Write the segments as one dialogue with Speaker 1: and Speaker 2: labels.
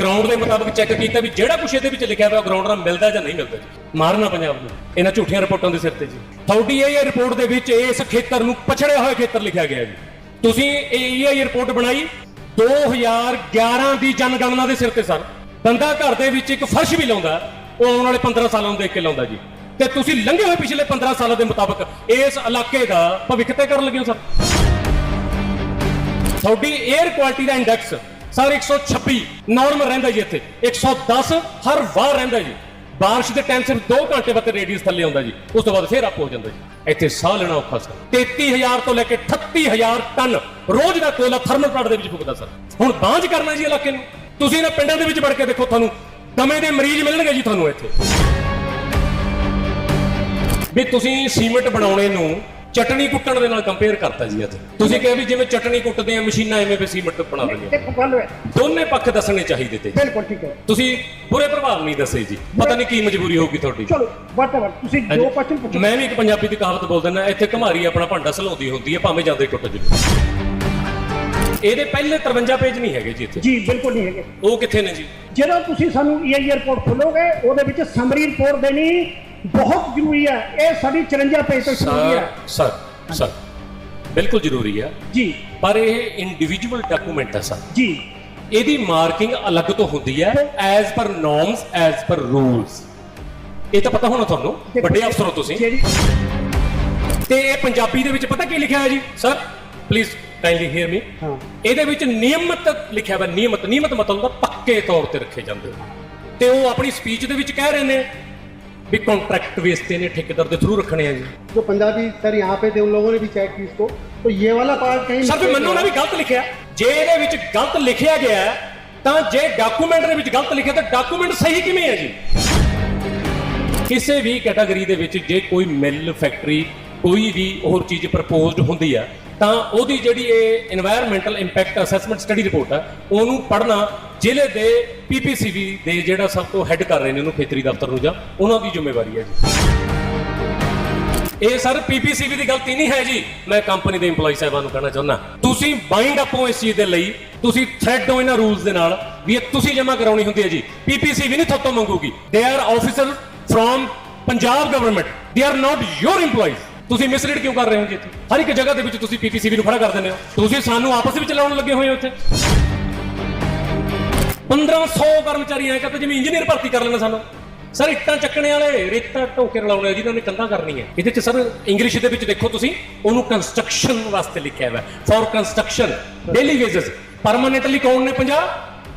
Speaker 1: Ground ਦੇ ਮੁਤਾਬਕ check ਕੀਤਾ ਵੀ ਜਿਹੜਾ ਕੁਛ ਇਹਦੇ ਵਿੱਚ ਲਿਖਿਆ ਹੋਇਆ ਗਰਾਊਂਡ ਨਾਲ ਮਿਲਦਾ ਜਾਂ ਨਹੀਂ ਮਿਲਦਾ ਜੀ। ਮਾਰਨਾ ਪੰਜਾਬ ਨੂੰ, ਇਹਨਾਂ ਝੂਠੀਆਂ ਰਿਪੋਰਟਾਂ ਦੇ ਸਿਰ ਤੇ ਜੀ। ਤੁਹਾਡੀ ਇਹ ਰਿਪੋਰਟ ਦੇ ਵਿੱਚ ਇਸ ਖੇਤਰ ਨੂੰ ਪਛੜਿਆ ਹੋਇਆ ਖੇਤਰ ਲਿਖਿਆ ਗਿਆ ਜੀ। ਤੁਸੀਂ ਇਹ ਇਹ ਰਿਪੋਰਟ ਬਣਾਈ 2011 ਦੀ ਜਨਗਣਨਾ ਦੇ ਸਿਰ ਤੇ ਸਰ। ਬੰਦਾ ਘਰ ਦੇ ਵਿੱਚ ਇੱਕ ਫਰਸ਼ ਵੀ ਲਾਉਂਦਾ, ਉਹ ਆਉਣ ਵਾਲੇ 15 ਸਾਲਾਂ ਨੂੰ ਦੇਖ ਕੇ ਲਾਉਂਦਾ ਜੀ। ਤੇ ਤੁਸੀਂ ਲੰਘੇ ਹੋਏ ਪਿਛਲੇ 15 ਸਾਲਾਂ ਦੇ ਮੁਤਾਬਕ ਇਸ ਇਲਾਕੇ ਦਾ ਭਵਿੱਖ 'ਤੇ ਕਰਨ ਲੱਗੇ ਹੋ ਸਰ। ਤੁਹਾਡੀ 에ਅਰ ਕੁਆਲਿਟੀ ਦਾ ਇੰਡੈਕਸ ਸਰ 126 ਨਾਰਮਲ ਰਹਿੰਦਾ ਜੀ ਇੱਥੇ। 110 ਹਰ ਵਾਰ ਰਹਿੰਦਾ ਜੀ। ਬਾਰਿਸ਼ ਦੇ ਟਾਈਮ ਸਿਰਫ 2 ਘੰਟੇ ਬਾਅਦ ਰੇਡੀਅਸ ਥੱਲੇ ਆਉਂਦਾ ਜੀ। ਉਸ ਤੋਂ ਬਾਅਦ ਫੇਰ ਅਪ ਹੋ ਜਾਂਦਾ ਜੀ। ਇੱਥੇ ਸਾਹ ਲੈਣਾ ਔਖਾ ਸਰ। 33000 ਤੋਂ ਲੈ ਕੇ 38000 ਟਨ ਰੋਜ਼ ਦਾ ਕੋਇਲਾ ਥਰਮਲ ਪਲਾਂਟ ਦੇ ਵਿੱਚ ਫੁਕਦਾ ਸਰ। ਹੁਣ ਬਾਂਝ ਕਰਨਾ ਜੀ ਇਲਾਕੇ ਨੂੰ। ਤੁਸੀਂ ਇਹਨਾਂ ਪਿੰਡਾਂ ਦੇ ਵਿੱਚ ਵੜ ਕੇ ਦੇਖੋ ਤੁਹਾਨੂੰ, ਦਮੇ ਦੇ ਮਰੀਜ਼ ਮਿਲਣਗੇ ਜੀ ਤੁਹਾਨੂੰ ਇੱਥੇ। ਵੀ ਤੁਸੀਂ ਸੀਮੈਂਟ ਬਣਾਉਣੇ ਨੂੰ ਚਟਣੀ ਕੁੱਟਣ ਦੇ ਨਾਲ ਕੰਪੇਅਰ ਕਰਤਾ ਜੀ ਅੱਜ ਤੁਸੀਂ ਕਿਹਾ ਵੀ ਜਿਵੇਂ ਚਟਣੀ ਕੁੱਟਦੇ ਆ ਮਸ਼ੀਨਾਂ ਐਵੇਂ ਵੀ ਸੀਮੈਂਟ ਬਣਾ ਦਿੰਦੇ
Speaker 2: ਦੇਖੋ ਗੱਲ ਹੈ
Speaker 1: ਦੋਨੇ ਪੱਖ ਦੱਸਣੇ ਚਾਹੀਦੇ ਤੇ
Speaker 2: ਬਿਲਕੁਲ ਠੀਕ ਹੈ।
Speaker 1: ਤੁਸੀਂ ਬੁਰੇ ਪ੍ਰਭਾਵ ਨਹੀਂ ਦੱਸੇ ਜੀ। ਪਤਾ ਨਹੀਂ ਕੀ ਮਜਬੂਰੀ ਹੋਊਗੀ ਤੁਹਾਡੀ।
Speaker 2: ਚਲੋ ਵਾਟਐਵਰ ਤੁਸੀਂ। ਜੋ ਕੁਐਸਚਨ ਪੁੱਛੋ।
Speaker 1: ਮੈਂ ਵੀ ਇੱਕ ਪੰਜਾਬੀ ਦੀ ਕਹਾਵਤ ਬੋਲ ਦਿੰਦਾ ਇੱਥੇ ਘਮਾਰੀ ਆਪਣਾ ਭਾਂਡਾ ਸਲਾਉਂਦੀ ਹੁੰਦੀ ਹੈ ਭਾਵੇਂ ਜਾਂਦੇ ਟੁੱਟ ਜੂ ਇਹਦੇ ਪਹਿਲੇ 53 ਪੇਜ ਨਹੀਂ ਹੈਗੇ ਜੀ ਇੱਥੇ।
Speaker 2: ਜੀ ਬਿਲਕੁਲ ਨਹੀਂ ਹੈਗੇ।
Speaker 1: ਉਹ ਕਿੱਥੇ ਨੇ ਜੀ?
Speaker 2: ਜਦੋਂ ਤੁਸੀਂ ਸਾਨੂੰ ਇਹ ਰਿਪੋਰਟ ਖੋਲੋਗੇ ਉਹਦੇ ਵਿੱਚ ਸਮਰੀ ਰਿਪੋਰਟ ਦੇਣੀ ਬਹੁਤ ਜ਼ਰੂਰੀ ਹੈ। ਇਹ ਸਾਡੀ 54 ਪੇਜ ਤੋਂ ਸ਼ੁਰੂ
Speaker 1: ਸਰ
Speaker 2: ਹੈ।
Speaker 1: ਸਰ ਸਰ ਬਿਲਕੁਲ ਜ਼ਰੂਰੀ ਹੈ।
Speaker 2: ਜੀ।
Speaker 1: ਪਰ ਇਹ ਇੰਡੀਵਿਜੂਅਲ ਡਾਕੂਮੈਂਟ ਹੈ ਸਰ
Speaker 2: ਜੀ।
Speaker 1: ਇਹਦੀ ਮਾਰਕਿੰਗ ਅਲੱਗ ਤੋਂ ਹੁੰਦੀ ਹੈ as per norms as per rules ਇਹ ਤਾਂ ਪਤਾ ਹੋਣਾ ਤੁਹਾਨੂੰ ਵੱਡੇ ਅਫਸਰ ਹੋ ਤੁਸੀਂ। ਤੇ ਇਹ ਪੰਜਾਬੀ ਦੇ ਵਿੱਚ ਪਤਾ ਕੀ ਲਿਖਿਆ ਹੈ ਜੀ? Sir please kindly hear me
Speaker 2: ਹਾਂ।
Speaker 1: ਇਹਦੇ ਵਿੱਚ ਨਿਯਮਤ ਲਿਖਿਆ ਹੋਇਆ ਨਿਯਮਤ ਨਿਯਮਤ ਮਤਲਬ ਦਾ ਪੱਕੇ ਤੌਰ ਤੇ ਰੱਖੇ ਜਾਂਦੇ ਤੇ ਉਹ ਆਪਣੀ ਸਪੀਚ ਦੇ ਵਿੱਚ ਕਹਿ ਰਹੇ ਨੇ ਵੀ ਕੰਟਰੈਕਟ ਬੇਸ ਤੇ ਨੇ ਠੇਕੇਦਾਰ ਦੇ ਥਰੂ ਰੱਖਣੇ ਆ ਜੀ
Speaker 3: जो पंजाबी सर यहाँ पे थे उन लोगों ने भी चेक की इसको तो ये वाला पार्ट कहीं
Speaker 1: ਸਰ ਵੀ
Speaker 3: mistake
Speaker 1: ਮੈਨੂੰ ਨਾ
Speaker 3: हुआ।
Speaker 1: ਵੀ ਗਲਤ ਲਿਖਿਆ ਜੇ ਇਹਦੇ ਵਿੱਚ ਗਲਤ ਲਿਖਿਆ ਗਿਆ ਹੈ, ਤਾਂ ਜੇ ਡਾਕੂਮੈਂਟ ਦੇ ਵਿੱਚ ਗਲਤ ਲਿਖਿਆ ਤਾਂ ਡਾਕੂਮੈਂਟ ਸਹੀ ਕਿਵੇਂ ਹੈ ਜੀ ਕਿਸੇ ਵੀ ਕੈਟਾਗਰੀ ਦੇ ਵਿੱਚ ਜੇ ਕੋਈ ਮਿਲ ਫੈਕਟਰੀ ਕੋਈ ਵੀ ਹੋਰ ਚੀਜ਼ ਪ੍ਰਪੋਜ਼ਡ ਹੁੰਦੀ ਆ ਤਾਂ ਉਹਦੀ ਜਿਹੜੀ ਇਹ environmental impact assessment study report ਆ, ਉਹਨੂੰ ਪੜ੍ਹਨਾ ਜ਼ਿਲ੍ਹੇ ਦੇ ਪੀਪੀਸੀਬੀ ਦੇ ਜਿਹੜਾ ਸਭ ਤੋਂ ਹੈੱਡ ਕਰ ਰਹੇ ਨੇ ਉਹਨੂੰ ਖੇਤਰੀ ਦਫ਼ਤਰ ਨੂੰ ਜਾਂ ਉਹਨਾਂ ਦੀ ਜ਼ਿੰਮੇਵਾਰੀ ਹੈ ਜੀ। ਇਹ ਸਰ ਪੀਪੀਸੀਬੀ ਦੀ ਗਲਤੀ ਨਹੀਂ ਹੈ ਜੀ, ਮੈਂ ਕੰਪਨੀ ਦੇ EMPLOYEE ਸਾਹਿਬਾਂ ਨੂੰ ਕਹਿਣਾ ਚਾਹੁੰਦਾ। ਤੁਸੀਂ ਬਾਈਂਡ ਅਪ ਹੋ ਇਸ ਚੀਜ਼ ਦੇ ਲਈ, ਤੁਸੀਂ ਥ੍ਰੈਡ ਹੋ ਇਹਨਾਂ ਰੂਲਸ ਦੇ ਨਾਲ ਵੀ ਇਹ ਤੁਸੀਂ ਜਮ੍ਹਾਂ ਕਰਾਉਣੀ ਹੁੰਦੀ ਹੈ ਜੀ। ਪੀਪੀਸੀਬੀ ਨਹੀਂ ਥੋਤੋਂ ਮੰਗੂਗੀ। They are officer from Punjab government they are not your EMPLOYEES ਤੁਸੀਂ ਮਿਸਲੀਡ ਕਿਉਂ ਕਰ ਰਹੇ ਹੋ ਜੀ? ਇੱਥੇ ਹਰ ਇੱਕ ਜਗ੍ਹਾ ਦੇ ਵਿੱਚ ਤੁਸੀਂ ਪੀਪੀਸੀਬੀ ਨੂੰ ਖੜਾ ਕਰ ਦਿੰਦੇ ਹੋ। ਤੁਸੀਂ ਸਾਨੂੰ ਆਪਸ ਵਿੱਚ ਲਾਉਣ ਲੱਗੇ ਹੋਏ ਹੋ ਇੱਥੇ। 1500 ਕਰਮਚਾਰੀ ਐ ਕਹਿੰਦੇ ਜਿਵੇਂ ਇੰਜੀਨੀਅਰ ਭਰਤੀ ਕਰ ਲੈਣਾ ਸਾਨੂੰ। ਸਰ, ਇੱਟਾਂ ਚੱਕਣੇ ਵਾਲੇ, ਰੇਤਾ ਢੋਕੇ ਰਲਾਉਣੇ ਜਿਹਨਾਂ ਨੇ ਕੰਧਾਂ ਕਰਨੀਆਂ। ਇਹਦੇ ਚ ਸਰ ਇੰਗਲਿਸ਼ ਦੇ ਵਿੱਚ ਦੇਖੋ ਤੁਸੀਂ, ਉਹਨੂੰ ਕੰਸਟਰਕਸ਼ਨ ਵਾਸਤੇ ਲਿਖਿਆ ਹੋਇਆ। For construction daily wages permanently ਕੌਣ ਨੇ 50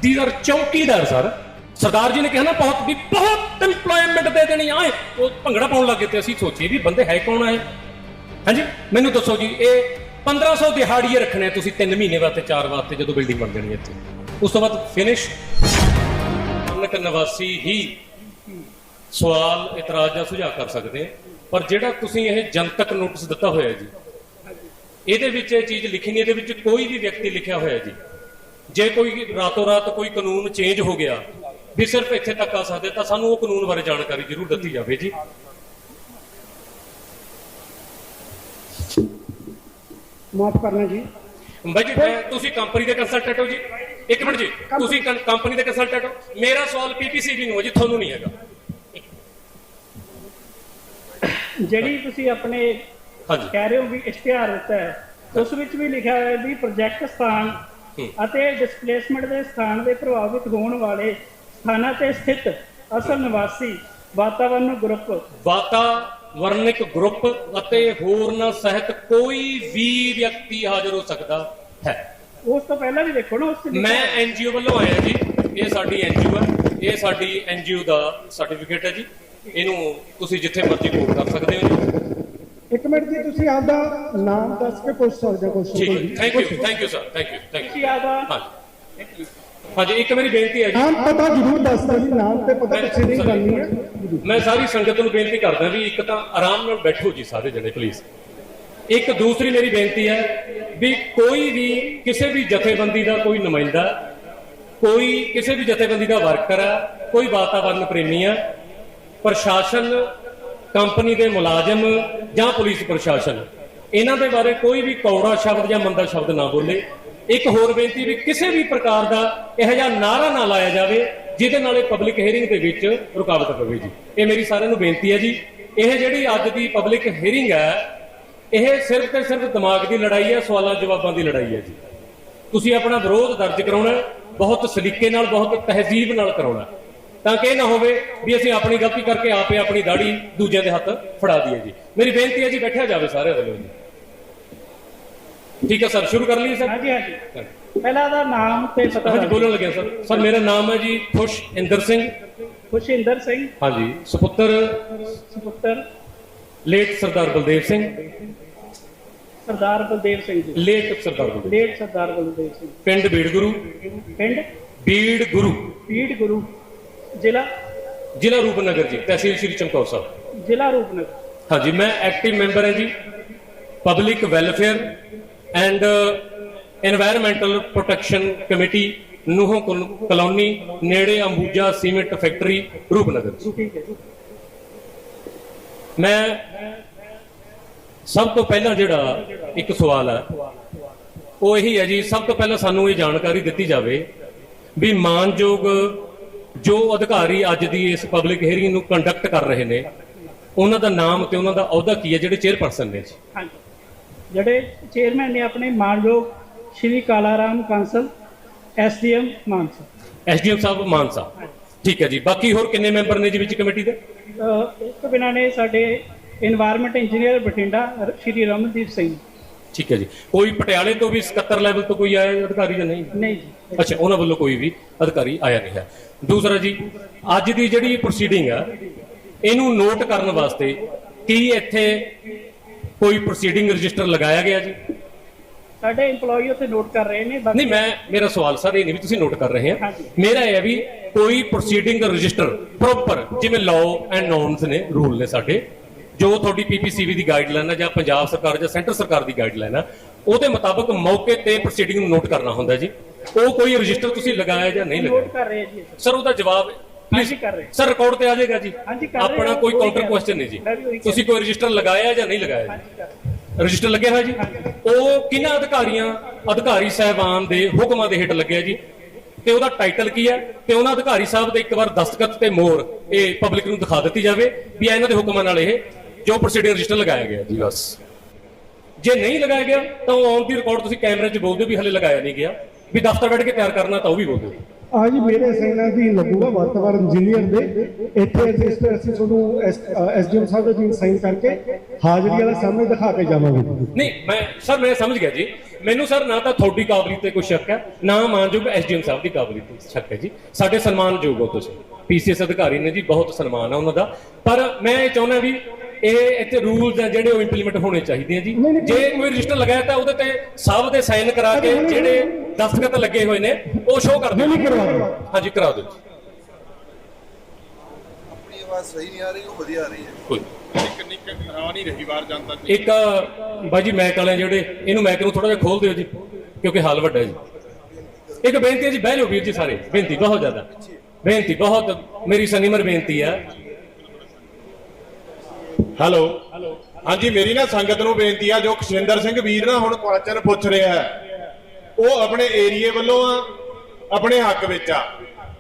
Speaker 1: ਥੀਸ ਆਰ ਚੌਕੀਦਾਰ, ਸਰ। ਸਰਦਾਰ ਜੀ ਨੇ ਕਿਹਾ ਨਾ, ਬਹੁਤ ਵੀ ਬਹੁਤ ਇੰਪਲੋਇਮੈਂਟ ਦੇ ਦੇਣੀ ਆਏ ਉਹ ਭੰਗੜਾ ਪਾਉਣ ਲੱਗੇ ਤੇ ਅਸੀਂ ਸੋਚੀਏ ਵੀ ਬੰਦੇ ਹੈ ਕੌਣ ਆਏ ਹਾਂਜੀ, ਮੈਨੂੰ ਦੱਸੋ ਜੀ, ਇਹ 1500 ਦਿਹਾੜੀਏ ਰੱਖਣੇ ਤੁਸੀਂ 3 ਮਹੀਨੇ ਵਾਸਤੇ 4 ਵਾਸਤੇ ਜਦੋਂ ਬਿਲਡਿੰਗ ਬਣ ਜਾਣੀ ਇੱਥੇ। ਉਸ ਤੋਂ ਬਾਅਦ ਫਿਨਿਸ਼ ਨਕ ਨਿਵਾਸੀ ਹੀ ਸਵਾਲ, ਇਤਰਾਜ਼ ਜਾਂ ਸੁਝਾਅ ਕਰ ਸਕਦੇ ਪਰ ਜਿਹੜਾ ਤੁਸੀਂ ਇਹ ਜਨਤਕ ਨੋਟਿਸ ਦਿੱਤਾ ਹੋਇਆ ਜੀ, ਇਹਦੇ ਵਿੱਚ ਇਹ ਚੀਜ਼ ਲਿਖੀ ਨਹੀਂ, ਇਹਦੇ ਵਿੱਚ ਕੋਈ ਵੀ ਵਿਅਕਤੀ ਲਿਖਿਆ ਹੋਇਆ ਜੀ। ਜੇ ਕੋਈ ਰਾਤੋਂ ਰਾਤ ਕੋਈ ਕਾਨੂੰਨ ਚੇਂਜ ਹੋ ਗਿਆ ਵੀ ਸਿਰਫ ਇੱਥੇ ਤੱਕ ਆ ਸਕਦੇ ਤਾਂ ਸਾਨੂੰ ਉਹ ਕਾਨੂੰਨ ਬਾਰੇ ਜਾਣਕਾਰੀ ਜ਼ਰੂਰ ਦਿੱਤੀ ਜਾਵੇ ਜੀ।
Speaker 2: ਮਾਫ ਕਰਨਾ ਜੀ।
Speaker 1: ਬਾਈ ਜੀ ਤੁਸੀਂ ਕੰਪਨੀ ਦੇ ਕੰਸਲਟੈਂਟ ਹੋ ਜੀ। ਇੱਕ ਮਿੰਟ ਜੀ ਤੁਸੀਂ ਕੰਪਨੀ ਦੇ ਕੰਸਲਟੈਂਟ ਹੋ। ਮੇਰਾ ਸਵਾਲ ਪੀਪੀਸੀਬੀ ਨੂੰ ਹੈ ਜੀ ਤੁਹਾਨੂੰ ਨਹੀਂ ਹੈਗਾ।
Speaker 4: ਜਿਹੜੀ ਤੁਸੀਂ ਆਪਣੇ ਕਹਿ ਰਹੇ ਹੋ ਵੀ ਇਸ਼ਤਿਹਾਰ ਦਿੱਤਾ ਹੈ ਉਸ ਵਿੱਚ ਵੀ ਲਿਖਿਆ ਹੋਇਆ ਹੈ ਵੀ ਪ੍ਰੋਜੈਕਟ ਸਥਾਨ। ਅਤੇ ਡਿਸਪਲੇਸਮੈਂਟ ਦੇ ਸਥਾਨ ਦੇ ਪ੍ਰਭਾਵਿਤ ਹੋਣ ਵਾਲੇ ਸਥਾਨਾਂ ਤੇ ਸਥਿਤ ਅਸਲ ਨਿਵਾਸੀ ਵਾਤਾਵਰਣ ਗਰੁੱਪ।
Speaker 1: ਵਾਤਾਵਰਣਿਕ ਗਰੁੱਪ ਅਤੇ ਹੋਰਨਾਂ ਸਹਿਤ ਕੋਈ ਵੀ ਵਿਅਕਤੀ ਹਾਜ਼ਰ ਹੋ ਸਕਦਾ ਹੈ।
Speaker 4: ਉਸ ਤੋਂ ਪਹਿਲਾਂ ਵੀ ਦੇਖੋ ਨਾ ਉਸ
Speaker 1: ਮੈਂ। ਐਨਜੀਓ ਵੱਲੋਂ ਆਇਆ ਜੀ। ਇਹ ਸਾਡੀ ਐਨਜੀਓ ਹੈ। ਇਹ ਸਾਡੀ ਐਨਜੀਓ ਦਾ ਸਰਟੀਫਿਕੇਟ ਹੈ ਜੀ। ਇਹਨੂੰ ਤੁਸੀਂ ਜਿੱਥੇ ਮਰਜ਼ੀ ਕੋਟ ਕਰ ਸਕਦੇ ਹੋ ਜੀ।
Speaker 3: ਇੱਕ ਮਿੰਟ ਜੀ ਤੁਸੀਂ ਆਪਦਾ ਨਾਮ ਦੱਸ ਕੇ ਪੁੱਛ ਸਕਦੇ ਹੋ ਕੁਐਸਚਨ
Speaker 1: ਠੀਕ
Speaker 3: ਕੋਈ
Speaker 1: ਹੈ thank you thank you sir thank you thank
Speaker 4: ਤੁਸੀਂ
Speaker 1: ਯੂ
Speaker 4: ਆਦਾ
Speaker 1: ਹਾਂਜੀ। ਹਾਂਜੀ ਇੱਕ ਮੇਰੀ ਬੇਨਤੀ ਹੈ ਜੀ।
Speaker 3: ਨਾਮ ਪਤਾ ਜ਼ਰੂਰ ਦੱਸ ਦਿਓ ਜੀ ਨਾਮ ਤੇ ਪਤਾ ਕਿਸੇ ਨਹੀਂ। ਕਰਨੀ ਹੈ
Speaker 1: ਮੈਂ ਸਾਰੀ ਸੰਗਤ ਨੂੰ ਬੇਨਤੀ ਕਰਦਾ ਵੀ ਇੱਕ ਤਾਂ ਆਰਾਮ ਨਾਲ ਬੈਠੋ ਜੀ ਸਾਰੇ ਜਣੇ ਪਲੀਜ਼ ਇੱਕ ਦੂਸਰੀ ਮੇਰੀ ਬੇਨਤੀ ਹੈ ਵੀ ਕੋਈ ਵੀ ਕਿਸੇ ਵੀ ਜਥੇਬੰਦੀ ਦਾ ਕੋਈ ਨੁਮਾਇੰਦਾ ਕੋਈ ਕਿਸੇ ਵੀ ਜਥੇਬੰਦੀ ਦਾ ਵਰਕਰ ਆ ਕੋਈ ਵਾਤਾਵਰਣ ਪ੍ਰੇਮੀ ਆ ਪ੍ਰਸ਼ਾਸਨ ਕੰਪਨੀ ਦੇ ਮੁਲਾਜ਼ਮ ਜਾਂ ਪੁਲਿਸ ਪ੍ਰਸ਼ਾਸਨ ਇਹਨਾਂ ਦੇ ਬਾਰੇ ਕੋਈ ਵੀ ਕੌੜਾ ਸ਼ਬਦ ਜਾਂ ਮੰਦਾ ਸ਼ਬਦ ਨਾ ਬੋਲੇ। ਇੱਕ ਹੋਰ ਬੇਨਤੀ ਵੀ ਕਿਸੇ ਵੀ ਪ੍ਰਕਾਰ ਦਾ ਇਹੋ ਜਿਹਾ ਨਾਰਾ ਨਾ ਲਾਇਆ ਜਾਵੇ, ਜਿਹਦੇ ਨਾਲ ਇਹ ਪਬਲਿਕ ਹੀਅਰਿੰਗ ਦੇ ਵਿੱਚ ਰੁਕਾਵਟ ਪਵੇ ਜੀ। ਇਹ ਮੇਰੀ ਸਾਰਿਆਂ ਨੂੰ ਬੇਨਤੀ ਹੈ ਜੀ। ਇਹ ਜਿਹੜੀ ਅੱਜ ਦੀ ਪਬਲਿਕ ਹੀਅਰਿੰਗ ਹੈ, ਇਹ ਸਿਰਫ ਤੇ ਸਿਰਫ ਦਿਮਾਗ ਦੀ ਲੜਾਈ ਹੈ, ਸਵਾਲਾਂ ਜਵਾਬਾਂ ਦੀ ਲੜਾਈ ਹੈ ਜੀ। ਤੁਸੀਂ ਆਪਣਾ ਵਿਰੋਧ ਦਰਜ ਕਰਾਉਣਾ ਬਹੁਤ ਸਲੀਕੇ ਨਾਲ, ਬਹੁਤ ਤਹਿਜ਼ੀਬ ਨਾਲ ਕਰਾਉਣਾ ਤਾਂ ਕਿ ਇਹ ਨਾ ਹੋਵੇ ਵੀ ਅਸੀਂ ਆਪਣੀ ਗਲਤੀ ਕਰਕੇ ਆਪੇ ਆਪਣੀ ਦਾੜੀ ਦੂਜਿਆਂ ਦੇ ਹੱਥ ਫੜਾ ਦਈਏ ਜੀ। ਮੇਰੀ ਬੇਨਤੀ ਹੈ ਜੀ, ਬੈਠਿਆ ਜਾਵੇ ਸਾਰੇ ਵੱਲੋਂ ਜੀ ਠੀਕ ਹੈ ਸਰ ਸ਼ੁਰੂ ਕਰ ਲਈਏ ਸਰ
Speaker 4: ਹਾਂਜੀ ਹਾਂਜੀ ਪਹਿਲਾਂ ਦਾ ਨਾਮ ਤੇ ਪਤਾ
Speaker 1: ਹਾਂਜੀ ਬੋਲਣ ਲੱਗਿਆ ਸਰ ਸਰ ਮੇਰਾ ਨਾਮ ਹੈ ਜੀ ਖੁਸ਼ ਇੰਦਰ ਸਿੰਘ
Speaker 4: ਖੁਸ਼ਿੰਦਰ ਸਿੰਘ
Speaker 1: ਹਾਂਜੀ ਸੁਪੁੱਤਰ
Speaker 4: ਸੁਪੁੱਤਰ
Speaker 1: late Sardar Baldev Singh
Speaker 4: Sardar Baldev Singh ji
Speaker 1: late Sardar Baldev
Speaker 4: late Sardar Baldev Singh
Speaker 1: ਪਿੰਡ ਬੀੜ ਗੁਰੂ
Speaker 4: ਪਿੰਡ
Speaker 1: ਬੀੜ ਗੁਰੂ
Speaker 4: ਪੀੜ ਗੁਰੂ ਜ਼ਿਲ੍ਹਾ
Speaker 1: ਜ਼ਿਲ੍ਹਾ ਰੂਪਨਗਰ ਜੀ ਤਹਿਸੀਲ ਸ਼੍ਰੀ ਚਮਕੌਰ ਸਾਹਿਬ
Speaker 4: ਜ਼ਿਲ੍ਹਾ ਰੂਪਨਗਰ
Speaker 1: ਹਾਂਜੀ ਮੈਂ ਐਕਟਿਵ ਮੈਂਬਰ ਹਾਂ ਜੀ public welfare and environmental protection committee Nuh colony, ਨੇੜੇ ਅੰਬੂਜਾ ਸੀਮੈਂਟ ਫੈਕਟਰੀ, ਰੂਪਨਗਰ। ਮੈਂ ਸਭ ਤੋਂ ਪਹਿਲਾਂ ਜਿਹੜਾ ਇੱਕ ਸਵਾਲ ਹੈ ਉਹ ਇਹੀ ਹੈ ਜੀ, ਸਭ ਤੋਂ ਪਹਿਲਾਂ ਸਾਨੂੰ ਇਹ ਜਾਣਕਾਰੀ ਦਿੱਤੀ ਜਾਵੇ ਵੀ ਮਾਨਯੋਗ ਜੋ ਅਧਿਕਾਰੀ ਅੱਜ ਦੀ ਇਸ ਪਬਲਿਕ ਹੀਅਰਿੰਗ ਨੂੰ ਕੰਡਕਟ ਕਰ ਰਹੇ ਨੇ, ਉਹਨਾਂ ਦਾ ਨਾਮ ਤੇ ਉਹਨਾਂ ਦਾ ਅਹੁਦਾ ਕੀ ਹੈ, ਜਿਹੜੇ ਚੇਅਰਪਰਸਨ ਨੇ ਜੀ?
Speaker 4: ਹਾਂਜੀ। ਜਿਹੜੇ ਚੇਅਰਮੈਨ ਨੇ ਆਪਣੇ ਮਾਨਯੋਗ ਸ਼੍ਰੀ ਕਾਲਾਰਾਮ ਕਾਂਸਲ ਐਸਡੀਐਮ ਮਾਨਸਾ
Speaker 1: ਐਸਡੀਐਮ ਸਾਹਿਬ। ਮਾਨਸਾ ਠੀਕ ਹੈ ਜੀ। ਬਾਕੀ ਹੋਰ ਕਿੰਨੇ ਮੈਂਬਰ ਨੇ ਜੀ ਵਿੱਚ ਕਮੇਟੀ ਦੇ?
Speaker 4: ਇਸ ਤੋਂ ਬਿਨਾਂ ਨੇ ਸਾਡੇ এনवायरमेंट ਇੰਜੀਨੀਅਰ ਬਠਿੰਡਾ ਸ਼੍ਰੀ ਰਮਨਦੀਪ ਸਿੰਘ।
Speaker 1: ਠੀਕ ਹੈ ਜੀ। ਕੋਈ ਪਟਿਆਲੇ ਤੋਂ ਵੀ 77 ਲੈਵਲ ਤੋਂ ਕੋਈ ਆਇਆ ਅਧਿਕਾਰੀ ਜਾਂ ਨਹੀਂ?
Speaker 4: ਨਹੀਂ ਜੀ।
Speaker 1: ਅੱਛਾ ਉਹਨਾਂ ਵੱਲੋਂ ਕੋਈ ਵੀ ਅਧਿਕਾਰੀ ਆਇਆ ਨਹੀਂ ਹੈ। ਦੂਸਰਾ ਜੀ ਅੱਜ ਦੀ ਜਿਹੜੀ ਪ੍ਰੋਸੀਡਿੰਗ ਆ ਇਹਨੂੰ ਨੋਟ ਕਰਨ ਵਾਸਤੇ ਕੀ ਇੱਥੇ ਕੋਈ ਪ੍ਰੋਸੀਡਿੰਗ ਰਜਿਸਟਰ ਲਗਾਇਆ ਗਿਆ ਜੀ?
Speaker 4: ਸਾਡੇ EMPLOYE ਉੱਥੇ ਨੋਟ ਕਰ ਰਹੇ ਨੇ ਬਾਕੀ
Speaker 1: ਨਹੀਂ ਮੈਂ ਮੇਰਾ ਸਵਾਲ ਸਰ ਇਹ ਨਹੀਂ ਵੀ ਤੁਸੀਂ ਨੋਟ ਕਰ ਰਹੇ ਆ।
Speaker 4: ਹਾਂਜੀ।
Speaker 1: ਮੇਰਾ ਇਹ ਹੈ ਵੀ ਕੋਈ ਪ੍ਰੋਸੀਡਿੰਗ ਰਜਿਸਟਰ ਪ੍ਰੋਪਰ ਜਿਵੇਂ ਲਾਅ ਐਂਡ ਨੋਰਮਸ ਨੇ ਰੂਲ ਨੇ ਸਾਡੇ ਜੋ ਤੁਹਾਡੀ ਪੀਪੀਸੀਬੀ ਦੀ ਗਾਈਡਲਾਈਨ ਹੈ ਜਾਂ ਪੰਜਾਬ ਸਰਕਾਰ ਜਾਂ ਸੈਂਟਰ ਸਰਕਾਰ ਦੀ ਗਾਈਡਲਾਈਨ ਹੈ ਉਹਦੇ ਮੁਤਾਬਕ ਮੌਕੇ ਤੇ ਪ੍ਰੋਸੀਡਿੰਗ ਨੂੰ ਨੋਟ ਕਰਨਾ ਹੁੰਦਾ ਜੀ। ਉਹ ਕੋਈ ਰਜਿਸਟਰ ਤੁਸੀਂ ਲਗਾਇਆ ਜਾਂ ਨਹੀਂ
Speaker 4: ਨੋਟ
Speaker 1: ਲਗਾਇਆ?
Speaker 4: ਕਰ ਰਹੇ ਜੀ।
Speaker 1: ਸਰ ਉਹਦਾ ਜਵਾਬ
Speaker 4: ਹਾਂਜੀ, ਕਰ ਰਹੇ।
Speaker 1: ਸਰ ਰਿਕਾਰਡ ਤੇ ਆ ਜਾਏਗਾ ਜੀ।
Speaker 4: ਹਾਂਜੀ, ਕਰ ਰਹੇ
Speaker 1: ਆਪਣਾ ਕੋਈ ਕਾਊਂਟਰ ਕੁਐਸਚਨ ਨਹੀਂ ਜੀ। ਤੁਸੀਂ ਕੋਈ ਰਜਿਸਟਰ ਲਗਾਇਆ ਜਾਂ ਨਹੀਂ ਲਗਾਇਆ ਜੀ। ਰਜਿਸਟਰ ਲੱਗਿਆ ਹੋਇਆ ਜੀ? ਉਹ ਕਿਹਨਾਂ ਅਧਿਕਾਰੀਆਂ ਅਧਿਕਾਰੀ ਸਾਹਿਬਾਨ ਦੇ ਹੁਕਮਾਂ ਦੇ ਹੇਠ ਲੱਗਿਆ ਜੀ? ਤੇ ਉਹਦਾ ਟਾਈਟਲ ਕੀ ਹੈ? ਤੇ ਉਹਨਾਂ ਅਧਿਕਾਰੀ ਸਾਹਿਬ ਦੇ ਇੱਕ ਵਾਰ ਦਸਤਖਤ ਤੇ ਮੋਹਰ ਇਹ ਪਬਲਿਕ ਨੂੰ ਦਿਖਾ ਦਿੱਤੀ ਜਾਵੇ ਵੀ ਇਹ ਇਹਨਾਂ ਦੇ ਹੁਕਮਾਂ ਨਾਲ ਇਹ ਜੋ ਪ੍ਰੋਸੀਡਿੰਗ ਰਜਿਸਟਰ ਲਗਾਇਆ ਗਿਆ ਜੀ ਬਸ। ਜੇ ਨਹੀਂ ਲਗਾਇਆ ਗਿਆ ਤਾਂ ਉਹ ਔਨ ਦੀ ਰਿਕਾਰਡ ਤੁਸੀਂ ਕੈਮਰੇ 'ਚ ਬੋਲ ਦਿਓ ਵੀ ਹਲੇ ਲਗਾਇਆ ਨਹੀਂ ਗਿਆ। ਵੀ ਦਫ਼ਤਰ ਬੈਠ ਕੇ ਤਿਆਰ ਕਰਨਾ ਤਾਂ ਉਹ ਵੀ ਬੋਲ ਦਿਓ
Speaker 5: ਅੱਜ ਮੇਰੇ ਸੈਨਾ ਦੀ ਲੱਗੂਗਾ ਵਾਤਾਵਰਨ ਇੰਜੀਨੀਅਰ ਦੇ, ਇੱਥੇ ਰਜਿਸਟਰ ਅਸੀਂ ਤੁਹਾਨੂੰ ਐਸਡੀਐਮ ਸਾਹਿਬ ਦਾ ਜੀ ਸਾਈਨ ਕਰਕੇ ਹਾਜ਼ਰੀ ਵਾਲਾ ਸਾਹਮਣੇ ਦਿਖਾ ਕੇ ਜਾਵਾਂਗੇ।
Speaker 1: ਨਹੀਂ, ਮੈਂ, ਸਰ, ਮੈਂ ਸਮਝ ਗਿਆ ਜੀ। ਮੈਨੂੰ, ਸਰ, ਨਾ ਤਾਂ ਤੁਹਾਡੀ ਕਾਬਲੀਅਤ ਤੇ ਕੋਈ ਸ਼ੱਕ ਹੈ, ਨਾ ਮਾਨਯੋਗ ਐਸਡੀਐਮ ਸਾਹਿਬ ਦੀ ਕਾਬਲੀਅਤ ਤੇ ਸ਼ੱਕ ਹੈ ਜੀ। ਸਾਡੇ ਸਨਮਾਨਯੋਗ ਹੋ ਤੁਸੀਂ। ਪੀਸੀਐਸ ਅਧਿਕਾਰੀ ਨੇ ਜੀ, ਬਹੁਤ ਸਨਮਾਨ ਹੈ ਉਹਨਾਂ ਦਾ। ਪਰ ਮੈਂ ਇਹ ਚਾਹੁੰਦਾ ਵੀ ਇਹ ਇੱਥੇ ਰੂਲਸ ਆ ਜਿਹੜੇ ਉਹ ਇੰਪਲੀਮੈਂਟ ਹੋਣੇ ਚਾਹੀਦੇ ਆ ਜੀ। ਜੇ ਕੋਈ ਰਜਿਸਟਰ ਲਗਾਇਆ ਤਾਂ ਉਹਦੇ ਤੇ ਸਭ ਦੇ ਸਾਈਨ ਕਰਾ ਕੇ ਜਿਹੜੇ ਦਸਤਖਤ ਲੱਗੇ ਹੋਏ ਨੇ ਉਹ ਸ਼ੋਅ ਕਰ ਦਿਓ।
Speaker 5: ਨਹੀਂ, ਨਹੀਂ, ਕਰਵਾ ਦਿਓ।
Speaker 1: ਹਾਂਜੀ ਕਰਾ ਦਿਓ ਜੀ।
Speaker 6: ਆਪਣੀ ਆਵਾਜ਼ ਸਹੀ ਨਹੀਂ ਆ ਰਹੀ ਉਹ ਵਧੀਆ ਆ ਰਹੀ ਹੈ।
Speaker 1: ਕੋਈ
Speaker 7: ਆ
Speaker 1: ਇੱਕ ਬਾਜੀ ਮੈਕ ਵਾਲੇ ਜਿਹੜੇ ਇਹਨੂੰ ਮੈਕ ਨੂੰ ਥੋੜਾ ਜਿਹਾ ਖੋਲ ਦਿਓ ਜੀ ਕਿਉਂਕਿ ਹਾਲ ਵੱਡਾ ਜੀ। ਇੱਕ ਬੇਨਤੀ ਹੈ ਜੀ ਬਹਿ ਜਾਓ ਵੀਰ ਜੀ ਸਾਰੇ। ਬੇਨਤੀ ਬਹੁਤ ਜ਼ਿਆਦਾ। ਬੇਨਤੀ ਬਹੁਤ ਮੇਰੀ ਸੰਗੀਮਰ ਬੇਨਤੀ ਹੈ
Speaker 7: ਹੈਲੋ। ਹਾਂਜੀ, ਮੇਰੀ ਨਾ ਸੰਗਤ ਨੂੰ ਬੇਨਤੀ ਆ, ਜੋ ਖਸ਼ਿੰਦਰ ਸਿੰਘ ਵੀਰ ਨਾ ਹੁਣ ਕੁਐਸਚਨ ਪੁੱਛ ਰਿਹਾ ਹੈ, ਉਹ ਆਪਣੇ ਏਰੀਏ ਵੱਲੋਂ ਆ, ਆਪਣੇ ਹੱਕ ਵਿੱਚ ਆ।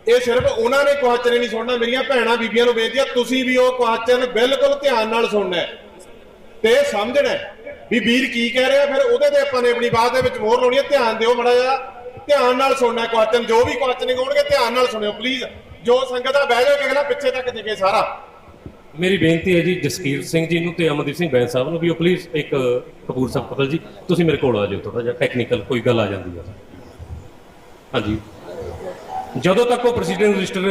Speaker 7: ਇਹ ਸਿਰਫ ਉਹਨਾਂ ਨੇ ਕੁਐਸਚਨ ਨਹੀਂ ਸੁਣਨਾ, ਮੇਰੀਆਂ ਭੈਣਾਂ ਬੀਬੀਆਂ ਨੂੰ ਬੇਨਤੀ ਆ, ਤੁਸੀਂ ਵੀ ਉਹ ਕੁਐਸਚਨ ਬਿਲਕੁਲ ਧਿਆਨ ਨਾਲ ਸੁਣਨਾ ਤੇ ਸਮਝਣਾ ਵੀ ਵੀਰ ਕੀ ਕਹਿ ਰਿਹਾ, ਫਿਰ ਉਹਦੇ ਤੇ ਆਪਾਂ ਨੇ ਆਪਣੀ ਬਾਤ ਦੇ ਵਿੱਚ ਮੋਹਰ ਲਾਉਣੀ ਹੈ, ਧਿਆਨ ਦਿਓ ਮੜਾ ਜਿਹਾ। ਧਿਆਨ ਨਾਲ ਸੁਣਨਾ ਕੁਐਸਚਨ ਜੋ ਵੀ ਕੁਐਸਚਨਿੰਗ ਹੋਣਗੇ, ਧਿਆਨ ਨਾਲ ਸੁਣਿਓ ਪਲੀਜ਼ ਜੋ ਸੰਗਤ ਆ, ਬਹਿ ਜਾਓ ਕਿ ਅਗਲਾ ਪਿੱਛੇ ਤੱਕ ਦਿਖੇ ਸਾਰਾ।
Speaker 1: ਮੇਰੀ ਬੇਨਤੀ ਹੈ ਜੀ ਜਸਕੀਰ ਸਿੰਘ ਜੀ ਨੂੰ ਤੇ ਅਮਨਦੀਪ ਸਿੰਘ ਬੈਂਸ ਸਾਹਿਬ ਨੂੰ ਵੀ ਉਹ ਪਲੀਜ਼ ਇੱਕ ਕਪੂਰ ਸਾਹਿਬ, ਕਪਲ ਜੀ, ਤੁਸੀਂ ਮੇਰੇ ਕੋਲ ਆ ਜਾਓ ਥੋੜਾ ਜਿਹਾ ਟੈਕਨੀਕਲ ਕੋਈ ਗੱਲ ਆ ਜਾਂਦੀ ਹੈ ਹਾਂਜੀ। ਜਦੋਂ ਤੱਕ ਉਹ ਪ੍ਰੈਸੀਡੈਂਟ ਰਜਿਸਟਰ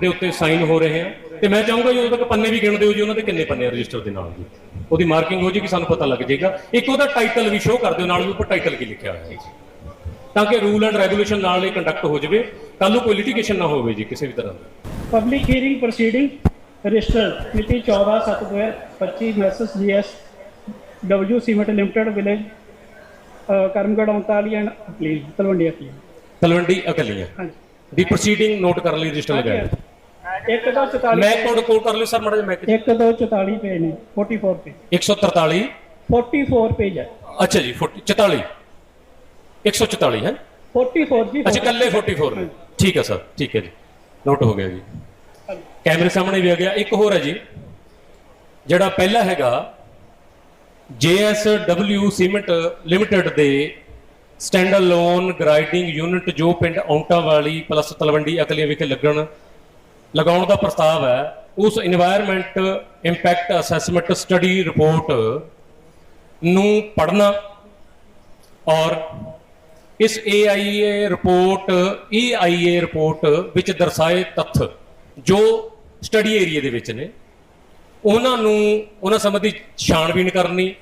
Speaker 1: ਦੇ ਉੱਤੇ ਸਾਈਨ ਹੋ ਰਹੇ ਆ, ਤੇ ਮੈਂ ਚਾਹੂੰਗਾ ਜਦੋਂ ਤੱਕ ਪੰਨੇ ਵੀ ਗਿਣ ਦਿਓ ਜੀ ਉਹਨਾਂ ਦੇ ਕਿੰਨੇ ਪੰਨੇ ਆ ਰਜਿਸਟਰ ਦੇ ਨਾਲ ਜੀ। ਉਹਦੀ ਮਾਰਕਿੰਗ ਹੋ ਜੀ ਕਿ ਸਾਨੂੰ ਪਤਾ ਲੱਗ ਜਾਏਗਾ ਇੱਕ ਉਹਦਾ ਟਾਈਟਲ ਵੀ ਸ਼ੋਅ ਕਰ ਦਿਓ, ਨਾਲ ਵੀ ਉੱਪਰ ਟਾਈਟਲ ਕੀ ਲਿਖਿਆ ਹੋਇਆ ਹੈ ਜੀ। ਤਾਂ ਕਿ ਰੂਲ ਐਂਡ ਰੈਗੂਲੇਸ਼ਨ ਨਾਲ ਇਹ ਕੰਡਕਟ ਹੋ ਜਾਵੇ। ਕੱਲ ਨੂੰ ਕੋਈ ਲਿਟੀਗੇਸ਼ਨ ਨਾ ਹੋਵੇ ਜੀ, ਕਿਸੇ ਵੀ ਤਰ੍ਹਾਂ ਦਾ।
Speaker 4: ਪਬਲਿਕ ਹੀਅਰਿੰਗ ਪ੍ਰੋਸੀਡਿੰਗ ਰਜਿਸਟਰ ਮਿਤੀ 14/7/25 messrs GS W cement limited village Karamgarh 39 and please Talwandi appeal.
Speaker 1: Talwandi Aklian
Speaker 4: ਹਾਂਜੀ।
Speaker 1: ਦੀ ਪ੍ਰੋਸੀਡਿੰਗ ਨੋਟ ਕਰਨ ਲਈ ਰਜਿਸਟਰ ਲਗਾਇਆ
Speaker 4: ਇੱਕ ਦੋ 44
Speaker 1: ਮੈਂ ਕੋਡ ਕੋਡ ਕਰ ਲਿਓ ਸਰ ਮਾੜਾ ਮੈਂ
Speaker 4: ਇੱਕ ਦੋ 44 ਪੇਜ ਨੇ 44 ਪੇਜ।
Speaker 1: 143
Speaker 4: 44 ਪੇਜ ਹੈ।
Speaker 1: ਅੱਛਾ ਜੀ 40 44 144 ਹੈ?
Speaker 4: 44 ਜੀ
Speaker 1: ਅੱਛਾ ਕੱਲੇ 44 ਨੇ। ਠੀਕ ਹੈ ਸਰ। ਠੀਕ ਹੈ ਜੀ। ਨੋਟ ਹੋ ਗਿਆ ਜੀ। ਕੈਮਰੇ ਸਾਹਮਣੇ ਵੀ ਆ ਗਿਆ। ਇੱਕ ਹੋਰ ਹੈ ਜੀ, ਜਿਹੜਾ ਪਹਿਲਾ ਹੈਗਾ JSW ਸੀਮੈਂਟ ਲਿਮਿਟਿਡ ਦੇ ਸਟੈਂਡ ਅਲੋਨ ਗਰਾਈਡਿੰਗ ਯੂਨਿਟ ਜੋ ਪਿੰਡ ਔਂਟਾ ਵਾਲੀ ਪਲੱਸ ਤਲਵੰਡੀ ਅਕਲੀਆਂ ਵਿਖੇ ਲੱਗਣ, ਲਗਾਉਣ ਦਾ ਪ੍ਰਸਤਾਵ ਹੈ, ਉਸ environment impact assessment study report ਨੂੰ ਪੜਨਾ ਔਰ ਇਸ AIA ਰਿਪੋਰਟ EIA ਰਿਪੋਰਟ ਵਿੱਚ ਦਰਸਾਏ ਤੱਥ। ਜੋ ਸਟੱਡੀ ਏਰੀਆ ਦੇ ਵਿੱਚ ਨੇ, ਉਹਨਾਂ ਨੂੰ, ਉਹਨਾਂ ਸੰਬੰਧੀ ਛਾਣਬੀਣ ਕਰਨੀ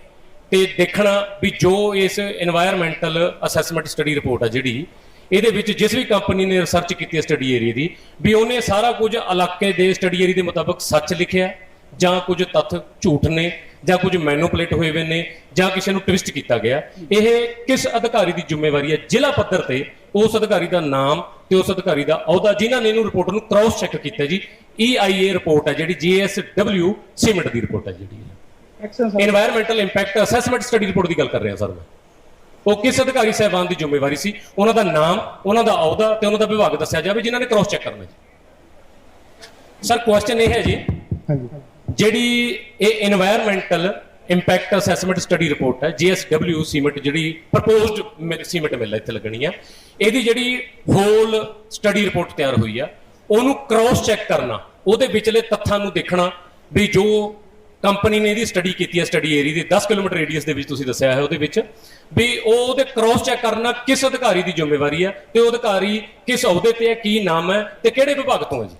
Speaker 1: ਤੇ ਦੇਖਣਾ ਵੀ ਜੋ ਇਸ এনवायरमेंटल ਅਸੈਸਮੈਂਟ ਸਟੱਡੀ ਰਿਪੋਰਟ ਆ ਜਿਹੜੀ, ਇਹਦੇ ਵਿੱਚ ਜਿਸ ਵੀ ਕੰਪਨੀ ਨੇ ਰਿਸਰਚ ਕੀਤੀ ਹੈ ਸਟੱਡੀ ਏਰੀਆ ਦੀ, ਵੀ ਉਹਨੇ ਸਾਰਾ ਕੁਝ ਇਲਾਕੇ ਦੇ ਸਟੱਡੀ ਏਰੀਆ ਦੇ ਮੁਤਾਬਕ ਸੱਚ ਲਿਖਿਆ, ਜਾਂ ਕੁਝ ਤੱਥ ਝੂਠ ਨੇ, ਜਾਂ ਕੁਝ ਮੈਨੂਪਲੇਟ ਹੋਏ ਹੋਏ ਨੇ, ਜਾਂ ਕਿਸੇ ਨੂੰ ਟਵਿਸਟ ਕੀਤਾ ਗਿਆ। ਇਹ ਕਿਸ ਅਧਿਕਾਰੀ ਦੀ ਜ਼ਿੰਮੇਵਾਰੀ ਹੈ ਜ਼ਿਲ੍ਹਾ ਪੱਧਰ ਤੇ ਉਸ ਅਧਿਕਾਰੀ ਦਾ ਨਾਮ ਤੇ ਉਸ ਅਧਿਕਾਰੀ ਦਾ ਅਹੁਦਾ ਜਿਨ੍ਹਾਂ ਨੇ ਇਹਨੂੰ ਰਿਪੋਰਟ ਨੂੰ ਕ੍ਰਾਸ ਚੈੱਕ ਕੀਤਾ ਜੀ। EIA ਰਿਪੋਰਟ ਹੈ ਜਿਹੜੀ JSW ਸੀਮੈਂਟ ਦੀ ਰਿਪੋਰਟ ਹੈ ਜਿਹੜੀ। Environmental impact assessment study report ਦੀ ਗੱਲ ਕਰ ਰਿਹਾ ਸਰ ਮੈਂ। ਉਹ ਕਿਸ ਅਧਿਕਾਰੀ ਸਹਿਬਾਨ ਦੀ ਜ਼ਿੰਮੇਵਾਰੀ ਸੀ? ਉਹਨਾਂ ਦਾ ਨਾਮ ਉਹਨਾਂ ਦਾ ਅਹੁਦਾ ਤੇ ਉਹਨਾਂ ਦਾ ਵਿਭਾਗ ਦੱਸਿਆ ਜਾਵੇ ਜਿਨ੍ਹਾਂ ਨੇ ਕ੍ਰਾਸ ਚੈੱਕ ਕਰਨਾ ਜੀ। ਸਰ ਕੁਐਸਚਨ ਇਹ ਹੈ ਜੀ
Speaker 5: ਹਾਂਜੀ।
Speaker 1: ਜਿਹੜੀ ਇਹ environmental impact assessment study report ਹੈ JSW ਸੀਮੈਂਟ ਜਿਹੜੀ ਪ੍ਰਪੋਜ਼ਡ ਸੀਮੈਂਟ ਮਿਲ ਇੱਥੇ ਲੱਗਣੀ ਆ। ਇਹਦੀ ਜਿਹੜੀ ਹੋਲ ਸਟੱਡੀ ਰਿਪੋਰਟ ਤਿਆਰ ਹੋਈ ਆ ਉਹਨੂੰ ਕ੍ਰਾਸ ਚੈੱਕ ਕਰਨਾ ਉਹਦੇ ਵਿਚਲੇ ਤੱਥਾਂ ਨੂੰ ਦੇਖਣਾ ਵੀ ਜੋ ਕੰਪਨੀ ਨੇ ਇਹਦੀ ਸਟੱਡੀ ਕੀਤੀ ਹੈ ਸਟੱਡੀ ਏਰੀਆ ਦੀ 10 ਕਿਲੋਮੀਟਰ ਰੇਡੀਅਸ ਦੇ ਵਿੱਚ ਤੁਸੀਂ ਦੱਸਿਆ ਹੈ ਉਹਦੇ ਵਿੱਚ ਵੀ ਉਹ ਉਹਦੇ ਕ੍ਰਾਸ ਚੈੱਕ ਕਰਨਾ ਕਿਸ ਅਧਿਕਾਰੀ ਦੀ ਜ਼ਿੰਮੇਵਾਰੀ ਹੈ ਤੇ ਉਹ ਅਧਿਕਾਰੀ ਕਿਸ ਅਹੁਦੇ ਤੇ ਹੈ ਕੀ ਨਾਮ ਹੈ ਤੇ ਕਿਹੜੇ ਵਿਭਾਗ ਤੋਂ ਹੈ ਜੀ?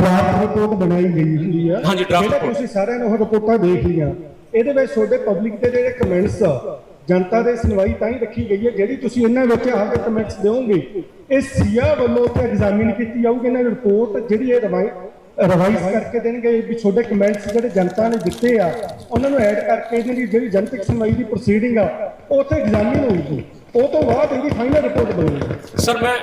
Speaker 5: ਡਰਾਫਟ ਰਿਪੋਰਟ ਬਣਾਈ ਗਈ ਹੁੰਦੀ ਆ।
Speaker 1: ਹਾਂਜੀ, report।
Speaker 5: ਤੁਸੀਂ ਸਾਰਿਆਂ ਨੇ ਉਹ ਰਿਪੋਰਟਾਂ ਦੇਖ ਲਈਆਂ। ਇਹਦੇ ਵਿੱਚ ਤੁਹਾਡੇ ਪਬਲਿਕ ਦੇ ਜਿਹੜੇ ਕਮੈਂਟਸ ਜਨਤਾ ਦੇ ਸੁਣਵਾਈ ਤਾਂ ਹੀ ਰੱਖੀ ਗਈ ਹੈ, ਜਿਹੜੀ ਤੁਸੀਂ ਇਹਨਾਂ ਵਿੱਚ ਆਪਦੇ ਕਮੈਂਟਸ ਦਿਓਗੇ। ਇਹ ਸੀਆ ਵੱਲੋਂ ਤੇ ਐਗਜ਼ਾਮਿਨ ਕੀਤੀ ਜਾਊਗੀ, ਇਹਨਾਂ ਦੀ ਰਿਪੋਰਟ ਜਿਹੜੀ ਇਹ ਰਿਵਾਈ ਰਿਵਾਈਜ਼ ਕਰਕੇ ਦੇਣਗੇ ਵੀ ਤੁਹਾਡੇ ਕਮੈਂਟਸ ਜਿਹੜੇ ਜਨਤਾ ਨੇ ਦਿੱਤੇ ਆ, ਉਹਨਾਂ ਨੂੰ ਐਡ ਕਰਕੇ ਇਹਨਾਂ ਜਿਹੜੀ ਜਨਤਕ ਸੁਣਵਾਈ ਦੀ ਪ੍ਰੋਸੀਡਿੰਗ ਆ, ਉਹ ਉੱਥੇ ਐਗਜ਼ਾਮਿਨ ਹੋਊਗੀ। ਉਹ ਤੋਂ ਬਾਅਦ ਇਹਦੀ ਫਾਈਨਲ ਰਿਪੋਰਟ ਬਣੇਗੀ।
Speaker 1: ਸਰ ਮੈਂ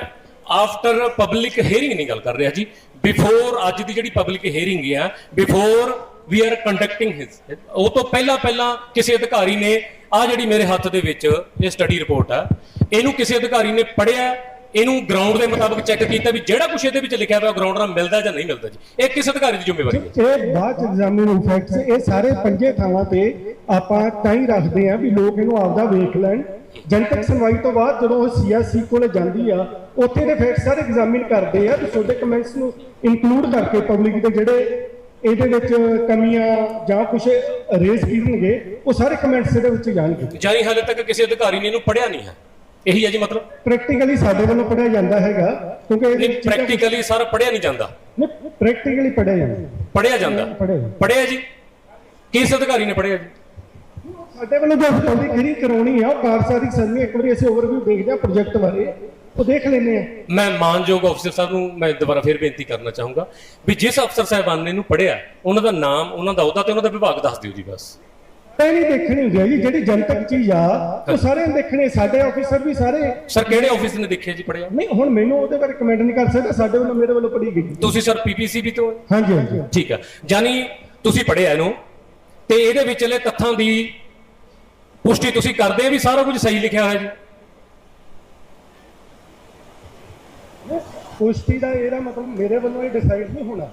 Speaker 1: ਆਫਟਰ ਪਬਲਿਕ ਹੀਅਰਿੰਗ ਨਹੀਂ ਗੱਲ ਕਰ ਰਿਹਾ ਜੀ। ਬਿਫੋਰ ਅੱਜ ਦੀ ਜਿਹੜੀ ਪਬਲਿਕ ਹੀਅਰਿੰਗ ਹੈ before we are conducting his ਉਹ ਤੋਂ ਪਹਿਲਾਂ ਪਹਿਲਾਂ ਕਿਸੇ ਅਧਿਕਾਰੀ ਨੇ ਆ ਜਿਹੜੀ ਮੇਰੇ ਹੱਥ ਦੇ ਵਿੱਚ ਇਹ ਸਟੱਡੀ ਰਿਪੋਰਟ ਆ, ਇਹਨੂੰ ਕਿਸੇ ਅਧਿਕਾਰੀ ਨੇ ਪੜ੍ਹਿਆ, ਇਹਨੂੰ ਗਰਾਊਂਡ ਦੇ ਮੁਤਾਬਕ ਚੈੱਕ ਕੀਤਾ ਵੀ ਜਿਹੜਾ ਕੁਝ ਇਹਦੇ ਵਿੱਚ ਲਿਖਿਆ ਹੋਇਆ ਗਰਾਊਂਡ ਨਾਲ ਮਿਲਦਾ ਜਾਂ ਨਹੀਂ ਮਿਲਦਾ ਜੀ। ਇਹ ਕਿਸ ਅਧਿਕਾਰੀ ਦੀ ਜ਼ਿੰਮੇਵਾਰੀ ਹੈ?
Speaker 5: ਇਹ ਬਾਅਦ ਚ ਐਗਜ਼ਾਮਿਨ ਫੈਕਟਸ ਇਹ ਸਾਰੇ ਪੰਜੇ ਥਾਵਾਂ ਤੇ ਆਪਾਂ ਤਾਂ ਹੀ ਰੱਖਦੇ ਆ ਵੀ ਲੋਕ ਇਹਨੂੰ ਆਪਦਾ ਵੇਖ ਲੈਣ। ਜਨਤਕ ਸੁਣਵਾਈ ਤੋਂ ਬਾਅਦ ਜਦੋਂ ਉਹ ਸੀਐਸਸੀ ਕੋਲੇ ਜਾਂਦੀ ਆ, ਉੱਥੇ ਦੇ ਫੈਕਟਸ ਸਾਰੇ ਐਗਜ਼ਾਮਿਨ ਕਰਦੇ ਆ ਤੇ ਤੁਹਾਡੇ ਕਮੈਂਟਸ ਨੂੰ ਇਨਕਲੂਡ ਕਰਕੇ ਪਬਲਿਕ ਦੇ ਜਿਹੜੇ ਇਹਦੇ ਵਿੱਚ ਕਮੀਆਂ ਜਾਂ ਕੁਝ ਰੇਜ਼ ਕਰਨਗੇ ਉਹ ਸਾਰੇ ਕਮੈਂਟਸ ਇਹਦੇ ਵਿੱਚ ਜਾਣਗੇ।
Speaker 1: ਜਾਨੀ ਹਾਲੇ ਤੱਕ ਕਿਸੇ ਅਧਿਕਾਰੀ ਨੇ ਇਹਨੂੰ ਪੜ੍ਹਿਆ ਨਹੀਂ ਹੈ। ਇਹੀ ਹੈ ਜੀ ਮਤਲਬ?
Speaker 5: ਪ੍ਰੈਕਟੀਕਲੀ ਸਾਡੇ ਵੱਲੋਂ ਪੜਿਆ ਜਾਂਦਾ ਹੈਗਾ ਕਿਉਂਕਿ ਚੀਜ਼ਾਂ-
Speaker 1: ਪ੍ਰੈਕਟੀਕਲੀ ਸਾਰਾ ਪੜ੍ਹਿਆ ਨਹੀਂ ਜਾਂਦਾ।
Speaker 5: ਨਹੀਂ ਪ੍ਰੈਕਟੀਕਲੀ ਪੜਿਆ ਜਾਂਦਾ।
Speaker 1: ਪੜ੍ਹਿਆ ਜਾਂਦਾ।
Speaker 5: ਪੜ੍ਹਿਆ
Speaker 1: ਜੀ। ਕਿਸ ਅਧਿਕਾਰੀ ਨੇ ਪੜ੍ਹਿਆ ਜੀ?
Speaker 5: ਸਾਡੇ ਵੱਲੋਂ ਜੋ ਜਿਹੜੀ ਕਰਾਉਣੀ ਆ ਉਹ ਕਾਰਜਕਾਰੀ ਸਰਨੀ ਇੱਕ ਵਾਰੀ ਅਸੀਂ ਓਵਰਵਿਊ ਦੇਖਦੇ ਆ ਪ੍ਰੋਜੈਕਟ ਬਾਰੇ। ਉਹ ਦੇਖ ਲੈਂਦੇ ਆ।
Speaker 1: ਮੈਂ ਮਾਨਯੋਗ ਅਫਸਰ ਸਾਹਿਬ ਨੂੰ ਮੈਂ ਦੁਬਾਰਾ ਫਿਰ ਬੇਨਤੀ ਕਰਨਾ ਚਾਹੂੰਗਾ ਵੀ ਜਿਸ ਅਫਸਰ ਸਾਹਿਬਾਨ ਨੇ ਇਹਨੂੰ ਪੜ੍ਹਿਆ ਉਹਨਾਂ ਦਾ ਨਾਮ ਉਹਨਾਂ ਦਾ ਅਹੁਦਾ ਤੇ ਉਹਨਾਂ ਦਾ ਵਿਭਾਗ ਦੱਸ ਦਿਓ ਜੀ ਬਸ।
Speaker 5: ਤਾਂ ਨਹੀਂ ਦੇਖਣੀ ਹੁੰਦੀ ਆ ਜੀ ਜਿਹੜੀ ਜਨਤਕ ਚੀਜ਼ ਆ ਉਹ ਸਾਰਿਆਂ ਨੇ ਦੇਖਣੇ ਸਾਡੇ ਆਫੀਸਰ ਵੀ ਸਾਰੇ।
Speaker 1: ਸਰ ਕਿਹੜੇ ਆਫਿਸ ਨੇ ਦੇਖਿਆ ਜੀ ਪੜ੍ਹਿਆ?
Speaker 5: ਨਹੀਂ ਹੁਣ ਮੈਨੂੰ ਉਹਦੇ ਬਾਰੇ ਕਮੈਂਟ ਨਹੀਂ ਕਰ ਸਕਦਾ ਸਾਡੇ ਵੱਲੋਂ ਮੇਰੇ ਵੱਲੋਂ ਪੜੀ ਗਈ।
Speaker 1: ਤੁਸੀਂ ਸਰ ਪੀਪੀਸੀਬੀ ਤੋਂ
Speaker 5: ਹਾਂਜੀ ਹਾਂਜੀ।
Speaker 1: ਠੀਕ ਹੈ ਜਾਨੀ ਤੁਸੀਂ ਪੜ੍ਹਿਆ ਇਹਨੂੰ ਤੇ ਇਹਦੇ ਵਿਚਲੇ ਤੱਥਾਂ ਦੀ ਪੁਸ਼ਟੀ ਤੁਸੀਂ ਕਰਦੇ ਆ ਵੀ ਸਾਰਾ ਕੁਝ ਸਹੀ ਲਿਖਿਆ ਹੋਇਆ ਜੀ?
Speaker 5: ਪੁਸ਼ਟੀ ਦਾ ਇਹਦਾ ਮਤਲਬ ਮੇਰੇ ਵੱਲੋਂ ਇਹ ਡਿਸਾਈਡ ਨਹੀਂ ਹੋਣਾ।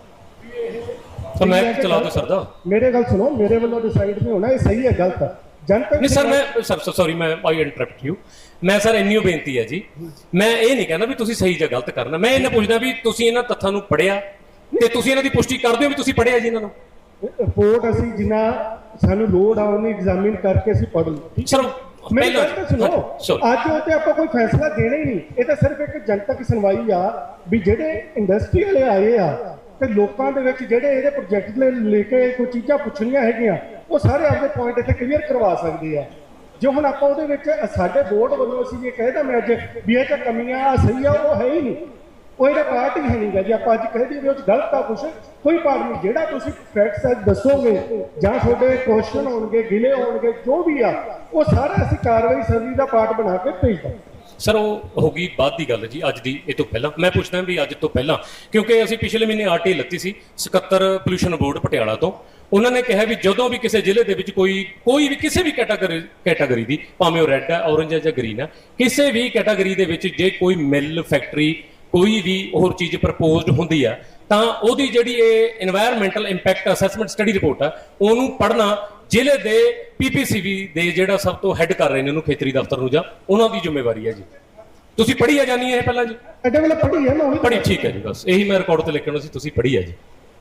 Speaker 1: ਤਾਂ ਮੈਂ ਚਲਾ ਦੋ ਸਰ ਦਾ
Speaker 5: ਮੇਰੇ ਗੱਲ ਸੁਣੋ ਮੇਰੇ ਵੱਲੋਂ ਡਿਸਾਈਡ ਨਹੀਂ ਹੋਣਾ ਇਹ ਸਹੀ ਹੈ ਗਲਤ ਹੈ। ਜਨਤਕ
Speaker 1: ਨਹੀਂ ਸਰ ਮੈਂ ਸਰ ਸੌਰੀ ਮੈਂ ਆਈ ਇੰਟਰਪਟ ਯੂ ਮੈਂ ਸਰ ਇੰਨੀ ਬੇਨਤੀ ਹੈ ਜੀ। ਮੈਂ ਇਹ ਨਹੀਂ ਕਹਿੰਦਾ ਵੀ ਤੁਸੀਂ ਸਹੀ ਜਾਂ ਗਲਤ ਕਰਨਾ। ਮੈਂ ਇਹਨਾਂ ਪੁੱਛਦਾ ਵੀ ਤੁਸੀਂ ਇਹਨਾਂ ਤੱਥਾਂ ਨੂੰ ਪੜ੍ਹਿਆ ਤੇ ਤੁਸੀਂ ਇਹਨਾਂ ਦੀ ਪੁਸ਼ਟੀ ਕਰਦੇ ਹੋ ਵੀ ਤੁਸੀਂ ਪੜ੍ਹਿਆ ਜੀ ਇਹਨਾਂ ਨੂੰ?
Speaker 5: ਰਿਪੋਰਟ ਅਸੀਂ ਜਿੰਨਾ ਸਾਨੂੰ ਲੋਡ ਆ ਉਹਨੂੰ ਐਗਜ਼ਾਮਿਨ ਕਰਕੇ ਅਸੀਂ ਪੜ੍ਹ ਲਈ
Speaker 1: ਸਰ
Speaker 5: ਮੇਰੀ ਗੱਲ ਤਾਂ ਸੁਣੋ। ਅੱਜ ਉਹ ਤੇ ਆਪਾਂ ਕੋਈ ਫੈਸਲਾ ਦੇਣਾ ਹੀ ਨਹੀਂ। ਇਹ ਤਾਂ ਸਿਰਫ ਇੱਕ ਜਨਤਕ ਸੁਣਵਾਈ ਆ ਵੀ ਜਿਹੜੇ ਇੰਡਸਟਰੀ ਵਾਲੇ ਆਏ ਆ ਤੇ ਲੋਕਾਂ ਦੇ ਵਿੱਚ ਜਿਹੜੇ ਇਹਦੇ ਪ੍ਰੋਜੈਕਟ ਲੈ ਲੈ ਕੇ ਕੋਈ ਚੀਜ਼ਾਂ ਪੁੱਛਣੀਆਂ ਹੈਗੀਆਂ ਉਹ ਸਾਰੇ ਆਪਦੇ ਪੁਆਇੰਟ ਇੱਥੇ ਕਲੀਅਰ ਕਰਵਾ ਸਕਦੇ ਆ। ਜੇ ਹੁਣ ਆਪਾਂ ਉਹਦੇ ਵਿੱਚ ਸਾਡੇ ਬੋਰਡ ਵੱਲੋਂ ਅਸੀਂ ਇਹ ਕਹਿਦਾ ਮੈਂ ਅੱਜ ਵੀ ਇਹ ਤਾਂ ਕਮੀਆਂ ਸਹੀ ਆ ਉਹ ਹੈ ਹੀ ਨਹੀਂ। ਉਹ ਇਹਦਾ ਪਾਰਟ ਹੀ ਨਹੀਂਗਾ ਜੇ ਆਪਾਂ ਅੱਜ ਕਹਿ ਦਈਏ ਵੀ ਉਹ ਗਲਤ ਆ ਕੁਛ, ਕੋਈ ਪਾਰਟ ਨਹੀਂ। ਜਿਹੜਾ ਤੁਸੀਂ ਫੈਕਟਸ ਅੱਜ ਦੱਸੋਗੇ, ਜਾਂ ਤੁਹਾਡੇ ਕੁਐਸਚਨ ਹੋਣਗੇ ਗਿਲੇ ਹੋਣਗੇ ਜੋ ਵੀ ਆ, ਉਹ ਸਾਰਾ ਅਸੀਂ ਕਾਰਵਾਈ ਸਰਵੀ ਦਾ ਪਾਰਟ ਬਣਾ ਕੇ ਭੇਜ ਦਾਂਗੇ।
Speaker 1: ਸਰ ਉਹ ਹੋ ਗਈ ਬਾਅਦ ਦੀ ਗੱਲ ਜੀ, ਅੱਜ ਦੀ, ਇਹ ਤੋਂ ਪਹਿਲਾਂ। ਮੈਂ ਪੁੱਛਦਾ ਵੀ ਅੱਜ ਤੋਂ ਪਹਿਲਾਂ, ਕਿਉਂਕਿ ਅਸੀਂ ਪਿਛਲੇ ਮਹੀਨੇ ਆਰਟੀ ਲੱਤੀ ਸੀ, ਸਕੱਤਰ ਪੋਲੂਸ਼ਨ ਬੋਰਡ ਪਟਿਆਲਾ ਤੋਂ। ਉਹਨਾਂ ਨੇ ਕਿਹਾ ਵੀ ਜਦੋਂ ਵੀ ਕਿਸੇ ਜ਼ਿਲ੍ਹੇ ਦੇ ਵਿੱਚ ਕੋਈ ਕੋਈ ਵੀ ਕਿਸੇ ਵੀ ਕੈਟਾਗਰੀ ਕੈਟਾਗਰੀ ਦੀ, ਭਾਵੇਂ ਉਹ ਰੈੱਡ ਹੈ ਔਰੰਜ ਹੈ ਜਾਂ ਗ੍ਰੀਨ ਹੈ, ਕਿਸੇ ਵੀ ਕੈਟਾਗਰੀ ਦੇ ਵਿੱਚ ਜੇ ਕੋਈ ਮਿਲ ਫੈਕਟਰੀ ਕੋਈ ਵੀ ਹੋਰ ਚੀਜ਼ ਪ੍ਰਪੋਜ਼ਡ ਹੁੰਦੀ ਆ ਤਾਂ ਉਹਦੀ ਜਿਹੜੀ ਇਹ environmental impact assessment study report ਆ ਉਹਨੂੰ ਪੜ੍ਹਨਾ ਜ਼ਿਲ੍ਹੇ ਦੇ ਪੀਪੀਸੀਬੀ ਦੇ ਜਿਹੜਾ ਸਭ ਤੋਂ ਹੈੱਡ ਕਰ ਰਹੇ ਨੇ ਉਹਨੂੰ ਖੇਤਰੀ ਦਫ਼ਤਰ ਨੂੰ ਜਾਂ ਉਹਨਾਂ ਦੀ ਜ਼ਿੰਮੇਵਾਰੀ ਹੈ ਜੀ। ਤੁਸੀਂ ਪੜ੍ਹੀ ਆ ਜਾਨੀ ਇਹ ਪਹਿਲਾਂ ਜੀ?
Speaker 5: ਐਡੇ ਵੇਲੇ ਪੜ੍ਹੀ ਹੈ ਨਾ ਉਹੀ
Speaker 1: ਪੜ੍ਹੀ ਠੀਕ ਹੈ ਜੀ ਬਸ। ਇਹੀ ਮੈਂ ਰਿਕਾਰਡ ਤੇ ਲਿਖਣਾ ਸੀ ਤੁਸੀਂ ਪੜ੍ਹੀ ਆ ਜੀ।